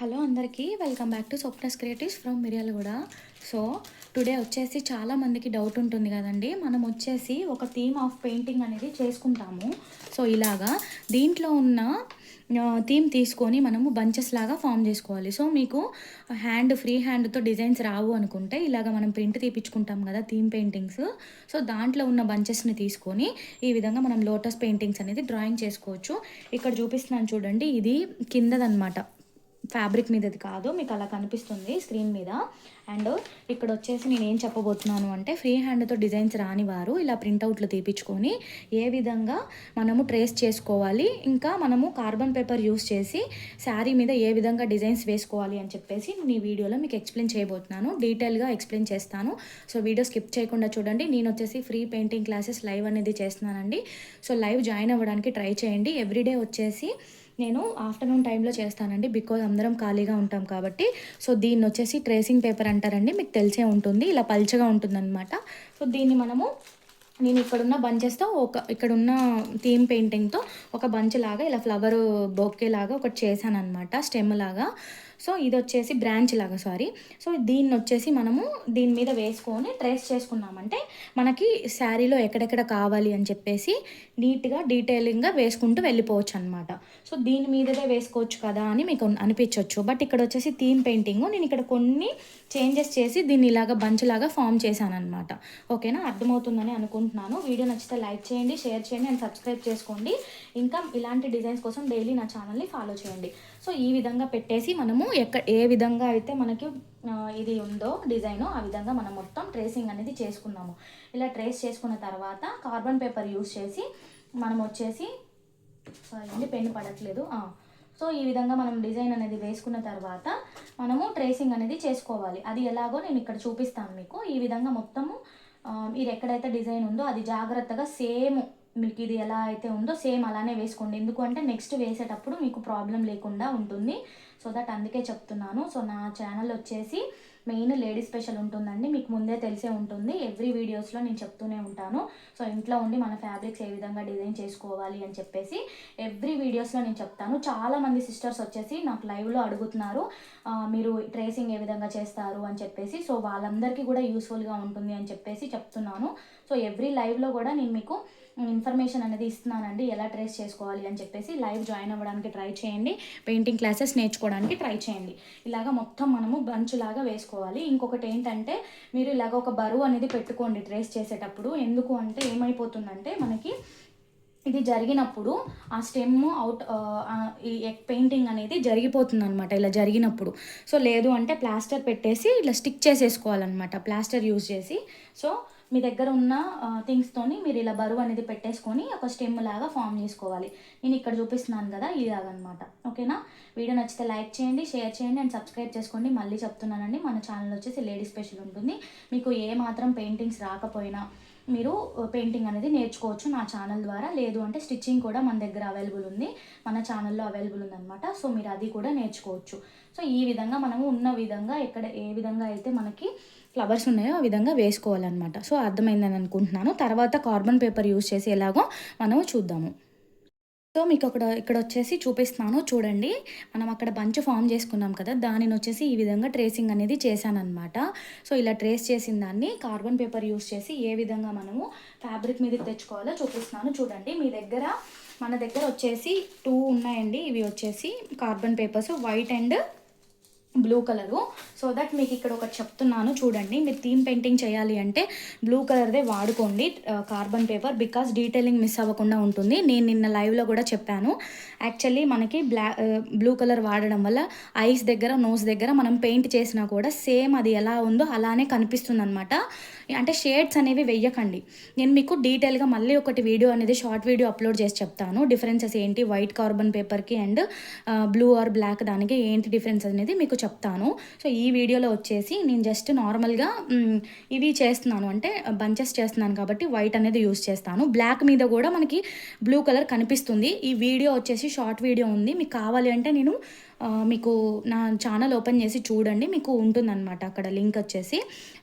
Hello అందరికీ welcome back to సోప్నస్ creatives from కూడా so today వచ్చేసి చాలామందికి డౌట్ ఉంటుంది కదండి. మనం వచ్చేసి ఒక థీమ్ ఆఫ్ పెయింటింగ్ అనేది చేసుకుంటాము. సో ఇలాగా దీంట్లో ఉన్న థీమ్ తీసుకొని మనము బంచెస్ లాగా ఫామ్ చేసుకోవాలి. సో మీకు హ్యాండ్ ఫ్రీ హ్యాండ్తో డిజైన్స్ రావు అనుకుంటే ఇలాగ మనం ప్రింట్ తీపించుకుంటాం కదా థీమ్ పెయింటింగ్స్. సో దాంట్లో ఉన్న బంచెస్ని తీసుకొని ఈ విధంగా మనం లోటస్ పెయింటింగ్స్ అనేది డ్రాయింగ్ చేసుకోవచ్చు. ఇక్కడ చూపిస్తున్నాను చూడండి ఇది కిందదనమాట. ఫ్యాబ్రిక్ మీదది కాదు మీకు అలా కనిపిస్తుంది స్క్రీన్ మీద. అండ్ ఇక్కడ వచ్చేసి నేను ఏం చెప్పబోతున్నాను అంటే ఫ్రీ హ్యాండ్తో డిజైన్స్ రాని వారు ఇలా ప్రింట్అవుట్లు తీపించుకొని ఏ విధంగా మనము ట్రేస్ చేసుకోవాలి ఇంకా మనము కార్బన్ పేపర్ యూస్ చేసి శారీ మీద ఏ విధంగా డిజైన్స్ వేసుకోవాలి అని చెప్పేసి నేను ఈ వీడియోలో మీకు ఎక్స్ప్లెయిన్ చేయబోతున్నాను. డీటెయిల్గా ఎక్స్ప్లెయిన్ చేస్తాను. సో వీడియో స్కిప్ చేయకుండా చూడండి. నేను వచ్చేసి ఫ్రీ పెయింటింగ్ క్లాసెస్ లైవ్ అనేది చేస్తున్నానండి. సో లైవ్ జాయిన్ అవ్వడానికి ట్రై చేయండి. ఎవ్రీడే వచ్చేసి నేను ఆఫ్టర్నూన్ టైంలో చేస్తానండి బికాజ్ అందరం ఖాళీగా ఉంటాం కాబట్టి. సో దీన్ని వచ్చేసి ట్రేసింగ్ పేపర్ అంటారండి. మీకు తెలిసే ఉంటుంది. ఇలా పల్చగా ఉంటుందన్నమాట. సో దీన్ని మనము నేను ఇక్కడున్న బంచెస్తో ఒక ఇక్కడున్న థీమ్ పెయింటింగ్తో ఒక బంచ్ లాగా ఇలా ఫ్లవర్ బొక్కే లాగా ఒకటి చేశాను అనమాట స్టెమ్ లాగా. సో ఇది వచ్చేసి బ్రాంచ్ లాగా సారీ. సో దీన్ని వచ్చేసి మనము దీని మీద వేసుకొని ట్రేస్ చేసుకున్నామంటే మనకి శారీలో ఎక్కడెక్కడ కావాలి అని చెప్పేసి నీట్గా డీటెయిలింగ్గా వేసుకుంటూ వెళ్ళిపోవచ్చు అనమాట సో దీని మీదదే వేసుకోవచ్చు కదా అని మీకు అనిపించవచ్చు బట్ ఇక్కడ వచ్చేసి థీమ్ పెయింటింగ్. నేను ఇక్కడ కొన్ని చేంజెస్ చేసి దీన్ని ఇలాగా బంచ్ లాగా ఫామ్ చేశాను అనమాట ఓకేనా? అర్థమవుతుందని అనుకుంటున్నాను. వీడియో నచ్చితే లైక్ చేయండి షేర్ చేయండి అండ్ సబ్స్క్రైబ్ చేసుకోండి. ఇంకా ఇలాంటి డిజైన్స్ కోసం డైలీ నా ఛానల్ని ఫాలో చేయండి. సో ఈ విధంగా పెట్టేసి మనము ఎక్కడ ఏ విధంగా అయితే మనకి ఇది ఉందో డిజైన్ ఆ విధంగా మనం మొత్తం ట్రేసింగ్ అనేది చేసుకున్నాము. ఇలా ట్రేస్ చేసుకున్న తర్వాత కార్బన్ పేపర్ యూస్ చేసి మనం వచ్చేసి సారీ అండి పెన్ను పడట్లేదు. సో ఈ విధంగా మనం డిజైన్ అనేది వేసుకున్న తర్వాత మనము ట్రేసింగ్ అనేది చేసుకోవాలి. అది ఎలాగో నేను ఇక్కడ చూపిస్తాను మీకు. ఈ విధంగా మొత్తము మీరు ఎక్కడైతే డిజైన్ ఉందో అది జాగ్రత్తగా సేమ్ మీకు ఇది ఎలా అయితే ఉందో సేమ్ అలానే వేసుకోండి. ఎందుకు అంటే నెక్స్ట్ వేసేటప్పుడు మీకు ప్రాబ్లం లేకుండా ఉంటుంది. సో దట్ అందుకే చెప్తున్నాను. సో నా ఛానల్ వచ్చేసి మెయిన్ లేడీ స్పెషల్ ఉంటుందండి. మీకు ముందే తెలిసే ఉంటుంది. ఎవ్రీ వీడియోస్లో నేను చెప్తూనే ఉంటాను. సో ఇంట్లో ఉండి మన ఫ్యాబ్రిక్స్ ఏ విధంగా డిజైన్ చేసుకోవాలి అని చెప్పేసి ఎవ్రీ వీడియోస్లో నేను చెప్తాను. చాలామంది సిస్టర్స్ వచ్చేసి నాకు లైవ్లో అడుగుతున్నారు మీరు ట్రేసింగ్ ఏ విధంగా చేస్తారు? అని చెప్పేసి. సో వాళ్ళందరికీ కూడా యూస్ఫుల్గా ఉంటుంది అని చెప్పేసి చెప్తున్నాను. సో ఎవ్రీ లైవ్లో కూడా నేను మీకు ఇన్ఫర్మేషన్ అనేది ఇస్తున్నానండి. ఎలా ట్రేస్ చేసుకోవాలి అని చెప్పేసి. లైవ్ జాయిన్ అవ్వడానికి ట్రై చేయండి. పెయింటింగ్ క్లాసెస్ నేర్చుకోవడానికి ట్రై చేయండి. ఇలాగ మొత్తం మనము బంచ్ లాగా వేసుకోవాలి ఇంకొకటి ఏంటంటే మీరు ఇలాగ ఒక బరువు అనేది పెట్టుకోండి ట్రేస్ చేసేటప్పుడు. ఎందుకు అంటే ఏమైపోతుందంటే మనకి ఇది జరిగినప్పుడు ఆ స్టెమ్ అవుట్ ఈ పెయింటింగ్ అనేది జరిగిపోతుంది అనమాట ఇలా జరిగినప్పుడు. సో లేదు అంటే ప్లాస్టర్ పెట్టేసి ఇలా స్టిక్ చేసేసుకోవాలన్నమాట ప్లాస్టర్ యూజ్ చేసి. సో మీ దగ్గర ఉన్న థింగ్స్తోని మీరు ఇలా బరువు అనేది పెట్టేసుకొని ఒక స్టెమ్ లాగా ఫామ్ చేసుకోవాలి. నేను ఇక్కడ చూపిస్తున్నాను కదా ఇలాగనమాట. ఓకేనా? వీడియో నచ్చితే లైక్ చేయండి షేర్ చేయండి అండ్ సబ్స్క్రైబ్ చేసుకోండి. మళ్ళీ చెప్తున్నానండి మన ఛానల్ వచ్చేసి లేడీ స్పెషల్ ఉంటుంది. మీకు ఏ మాత్రం పెయింటింగ్స్ రాకపోయినా మీరు పెయింటింగ్ అనేది నేర్చుకోవచ్చు నా ఛానల్ ద్వారా. లేదు అంటే స్టిచ్చింగ్ కూడా మన దగ్గర అవైలబుల్ ఉంది. మన ఛానల్లో అవైలబుల్ ఉందన్నమాట సో మీరు అది కూడా నేర్చుకోవచ్చు. సో ఈ విధంగా మనము ఉన్న విధంగా ఎక్కడ ఏ విధంగా అయితే మనకి ఫ్లవర్స్ ఉన్నాయో ఆ విధంగా వేసుకోవాలన్నమాట. సో అర్థమైందని అనుకుంటున్నాను. తర్వాత కార్బన్ పేపర్ యూస్ చేసి ఎలాగో మనము చూద్దాము. సో మీకు అక్కడ ఇక్కడ వచ్చేసి చూపిస్తున్నాను. చూడండి. మనం అక్కడ బంచ్ ఫామ్ చేసుకున్నాం కదా దానిని వచ్చేసి ఈ విధంగా ట్రేసింగ్ అనేది చేశానమాట సో ఇలా ట్రేస్ చేసిన దాన్ని కార్బన్ పేపర్ యూస్ చేసి ఏ విధంగా మనము ఫ్యాబ్రిక్ మీద తెచ్చుకోవాలో చూపిస్తున్నాను. చూడండి. మీ దగ్గర మన దగ్గర వచ్చేసి టూ ఉన్నాయండి. ఇవి వచ్చేసి carbon papers white and blue colour. So that మీకు ఇక్కడ ఒకటి చెప్తున్నాను చూడండి. మీరు థీమ్ పెయింటింగ్ చేయాలి అంటే బ్లూ కలర్దే వాడుకోండి carbon paper because detailing miss అవ్వకుండా ఉంటుంది. నేను నిన్న లైవ్లో కూడా చెప్పాను. యాక్చువల్లీ మనకి బ్లా బ్లూ కలర్ వాడడం వల్ల ఐస్ దగ్గర నోస్ దగ్గర మనం పెయింట్ చేసినా కూడా సేమ్ అది ఎలా ఉందో అలానే కనిపిస్తుంది అనమాట అంటే షేడ్స్ అనేవి వెయ్యకండి. నేను మీకు డీటెయిల్గా మళ్ళీ ఒకటి వీడియో అనేది షార్ట్ వీడియో అప్లోడ్ చేసి చెప్తాను. డిఫరెన్సెస్ ఏంటి? వైట్ కార్బన్ పేపర్కి అండ్ బ్లూ ఆర్ బ్లాక్ దానికి ఏంటి డిఫరెన్స్ అనేది మీకు చెప్తాను. సో ఈ వీడియోలో వచ్చేసి నేను జస్ట్ నార్మల్గా ఇవి చేస్తున్నాను. అంటే బంచెస్ చేస్తున్నాను కాబట్టి వైట్ అనేది యూస్ చేస్తాను. బ్లాక్ మీద కూడా మనకి బ్లూ కలర్ కనిపిస్తుంది. ఈ వీడియో వచ్చేసి షార్ట్ వీడియో ఉంది. మీకు కావాలి అంటే నేను మీకు నా ఛానల్ ఓపెన్ చేసి చూడండి మీకు ఉంటుందన్నమాట అక్కడ లింక్ వచ్చేసి.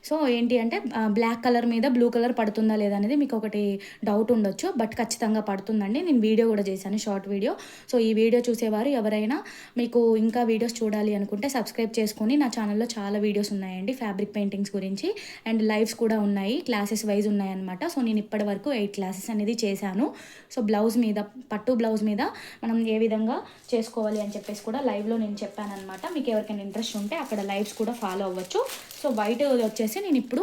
సో ఏంటి అంటే బ్లాక్ కలర్ మీద బ్లూ కలర్ పడుతుందా లేదా అనేది మీకు ఒకటి డౌట్ ఉండొచ్చు బట్ ఖచ్చితంగా పడుతుందండి. నేను వీడియో కూడా చేశాను షార్ట్ వీడియో సో ఈ వీడియో చూసేవారు ఎవరైనా మీకు ఇంకా వీడియోస్ చూడాలి అనుకుంటే సబ్స్క్రైబ్ చేసుకొని నా ఛానల్లో చాలా వీడియోస్ ఉన్నాయండి ఫ్యాబ్రిక్ పెయింటింగ్స్ గురించి. అండ్ లైవ్స్ కూడా ఉన్నాయి క్లాసెస్ వైజ్ ఉన్నాయన్నమాట. సో నేను ఇప్పటి వరకు ఎయిట్ క్లాసెస్ అనేది చేశాను. సో బ్లౌజ్ మీద పట్టు బ్లౌజ్ మీద మనం ఏ విధంగా చేసుకోవాలి అని చెప్పేసి కూడా లైవ్ లైవ్లో నేను చెప్పాను అనమాట మీకు ఎవరికైనా ఇంట్రెస్ట్ ఉంటే అక్కడ లైవ్స్ కూడా ఫాలో అవ్వచ్చు. సో వైట్ వచ్చేసి నేను ఇప్పుడు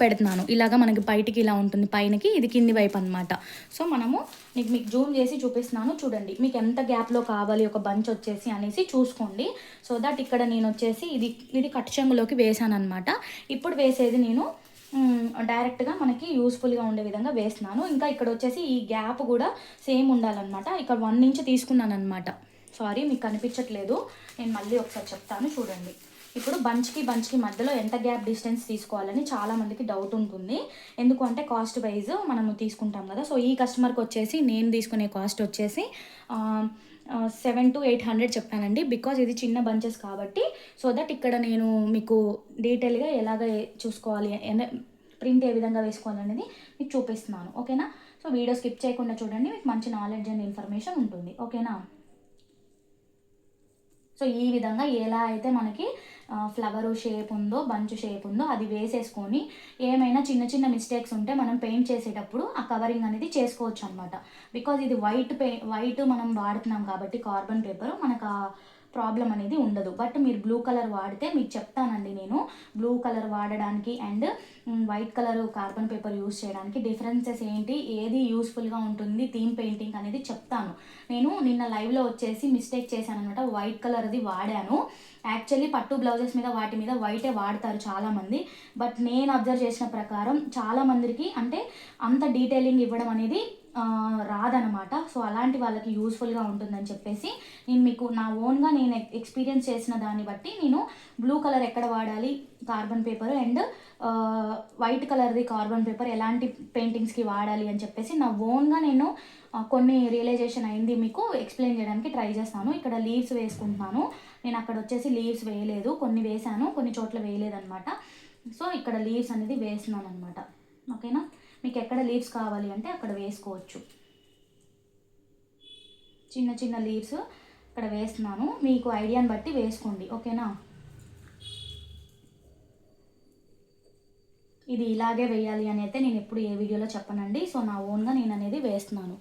పెడుతున్నాను. ఇలాగా మనకి బయటికి ఇలా ఉంటుంది. పైనకి ఇది కింది వైపు అనమాట సో మనము నీకు మీకు జూమ్ చేసి చూపిస్తున్నాను. చూడండి. మీకు ఎంత గ్యాప్లో కావాలి ఒక బంచ్ వచ్చేసి అనేసి చూసుకోండి. సో దట్ ఇక్కడ నేను వచ్చేసి ఇది ఇది కట్ చెంగులోకి వేసాను అనమాట ఇప్పుడు వేసేది నేను డైరెక్ట్గా మనకి యూస్ఫుల్గా ఉండే విధంగా వేస్తున్నాను. ఇంకా ఇక్కడ వచ్చేసి ఈ గ్యాప్ కూడా సేమ్ ఉండాలన్నమాట. ఇక్కడ వన్ ఇంచ్ తీసుకున్నాను అనమాట సారీ మీకు కనిపించట్లేదు. నేను మళ్ళీ ఒకసారి చెప్తాను చూడండి. ఇప్పుడు బంచ్కి బంచ్కి మధ్యలో ఎంత గ్యాప్ డిస్టెన్స్ తీసుకోవాలని చాలామందికి డౌట్ ఉంటుంది. ఎందుకంటే కాస్ట్ వైజ్ మనము తీసుకుంటాం కదా. సో ఈ కస్టమర్కి వచ్చేసి నేను తీసుకునే కాస్ట్ వచ్చేసి సెవెన్ టు ఎయిట్ హండ్రెడ్ చెప్పానండి. బికాజ్ ఇది చిన్న బంచెస్ కాబట్టి. సో దట్ ఇక్కడ నేను మీకు డీటెయిల్గా ఎలాగ చూసుకోవాలి ప్రింట్ ఏ విధంగా వేసుకోవాలి అనేది మీకు చూపిస్తున్నాను. ఓకేనా? సో వీడియో స్కిప్ చేయకుండా చూడండి. మీకు మంచి నాలెడ్జ్ అండ్ ఇన్ఫర్మేషన్ ఉంటుంది. ఓకేనా? సో ఈ విధంగా ఎలా అయితే మనకి ఫ్లవర్ షేప్ ఉందో బంచ్ షేప్ ఉందో అది వేసేసుకొని ఏమైనా చిన్న చిన్న మిస్టేక్స్ ఉంటే మనం పెయింట్ చేసేటప్పుడు ఆ కవరింగ్ అనేది చేసుకోవచ్చు అనమాట బికాజ్ ఇది వైట్ పే వైట్ మనం వాడుతున్నాం కాబట్టి కార్బన్ పేపర్ మనకు ప్రాబ్లం అనేది ఉండదు. బట్ మీరు బ్లూ కలర్ వాడితే మీకు చెప్తానండి నేను. బ్లూ కలర్ వాడడానికి and white colour carbon paper use చేయడానికి డిఫరెన్సెస్ ఏంటి ఏది యూస్ఫుల్గా ఉంటుంది థీమ్ పెయింటింగ్ అనేది చెప్తాను. నేను నిన్న లైవ్లో వచ్చేసి మిస్టేక్ చేశాను అనమాట వైట్ కలర్ది వాడాను. యాక్చువల్లీ పట్టు బ్లౌజెస్ మీద వాటి మీద వైటే వాడతారు చాలామంది. బట్ నేను అబ్జర్వ్ చేసిన ప్రకారం చాలామందికి అంటే అంత డీటెయిలింగ్ ఇవ్వడం అనేది రాదనమాట. సో అలాంటి వాళ్ళకి యూస్ఫుల్గా ఉంటుందని చెప్పేసి నేను మీకు నా ఓన్గా నేను ఎక్స్పీరియన్స్ చేసిన దాన్ని బట్టి నేను బ్లూ కలర్ ఎక్కడ వాడాలి? కార్బన్ పేపర్ అండ్ వైట్ కలర్ది కార్బన్ పేపర్ ఎలాంటి పెయింటింగ్స్కి వాడాలి అని చెప్పేసి నా ఓన్గా నేను కొన్ని రియలైజేషన్ అయింది మీకు ఎక్స్ప్లెయిన్ చేయడానికి ట్రై చేస్తాను. ఇక్కడ లీవ్స్ వేసుకుంటున్నాను. నేను అక్కడ వచ్చేసి లీవ్స్ వేయలేదు. కొన్ని వేసాను కొన్ని చోట్ల వేయలేదన్నమాట సో ఇక్కడ లీవ్స్ అనేది వేస్తున్నాను అనమాట ఓకేనా? మీకు ఎక్కడ లీవ్స్ కావాలి అంటే అక్కడ వేసుకోవచ్చు. చిన్న చిన్న లీవ్స్ ఇక్కడ వేస్తున్నాను. మీకు ఐడియాని బట్టి వేసుకోండి. ఓకేనా ఇది ఇలాగే వేయాలి అని అయితే నేను ఎప్పుడు ఏ వీడియోలో చెప్పనండి. సో నా ఓన్గా నేను అనేది వేస్తున్నాను.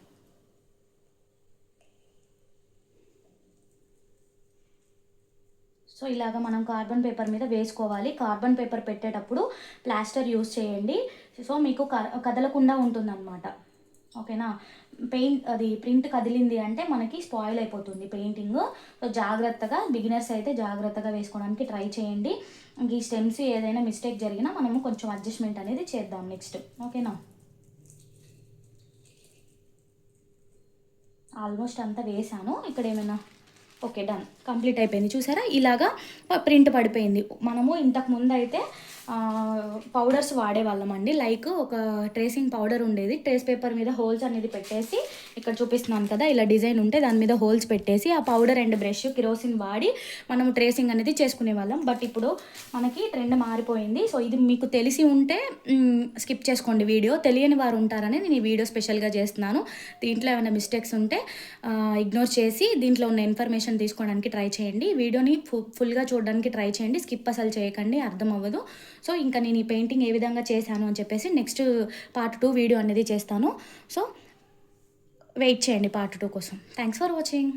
సో ఇలాగ మనం కార్బన్ పేపర్ మీద వేసుకోవాలి. కార్బన్ పేపర్ పెట్టేటప్పుడు ప్లాస్టర్ యూస్ చేయండి. సో మీకు క- కదలకుండా ఉంటుందన్నమాట. ఓకేనా? పెయింట్ అది ప్రింట్ కదిలింది అంటే మనకి స్పాయిల్ అయిపోతుంది పెయింటింగ్. సో జాగ్రత్తగా బిగినర్స్ అయితే జాగ్రత్తగా వేసుకోవడానికి ట్రై చేయండి. ఈ స్టెమ్స్ ఏదైనా మిస్టేక్ జరిగినా మనము కొంచెం అడ్జస్ట్మెంట్ అనేది చేద్దాం నెక్స్ట్. ఓకేనా? ఆల్మోస్ట్ అంతా వేసాను. ఇక్కడ ఏమైనా? Okay done. కంప్లీట్ అయిపోయింది. చూసారా? ఇలాగా ప్రింట్ పడిపోయింది. మనము ఇంతకు ముందు అయితే పౌడర్స్ వాడేవాళ్ళమండి. లైక్ ఒక ట్రేసింగ్ పౌడర్ ఉండేది. ట్రేస్ పేపర్ మీద హోల్స్ అనేది పెట్టేసి ఇక్కడ చూపిస్తున్నాను కదా ఇలా డిజైన్ ఉంటే దాని మీద హోల్స్ పెట్టేసి ఆ పౌడర్ అండ్ బ్రష్ కిరోసిన్ వాడి మనం ట్రేసింగ్ అనేది చేసుకునే వాళ్ళం. బట్ ఇప్పుడు మనకి ట్రెండ్ మారిపోయింది. సో ఇది మీకు తెలిసి ఉంటే స్కిప్ చేసుకోండి వీడియో. తెలియని వారు ఉంటారని నేను ఈ వీడియో స్పెషల్గా చేస్తున్నాను. దీంట్లో ఏమైనా మిస్టేక్స్ ఉంటే ఇగ్నోర్ చేసి దీంట్లో ఉన్న ఇన్ఫర్మేషన్ తీసుకోవడానికి ట్రై చేయండి. వీడియోని ఫు ఫుల్గా చూడడానికి ట్రై చేయండి. స్కిప్ అసలు చేయకండి అర్థం అవ్వదు. సో ఇంకా నేను ఈ పెయింటింగ్ ఏ విధంగా చేశాను అని చెప్పేసి నెక్స్ట్ పార్ట్ టూ వీడియో అనేది చేస్తాను. సో వెయిట్ చేయండి పార్ట్ టూ కోసం. Thanks for watching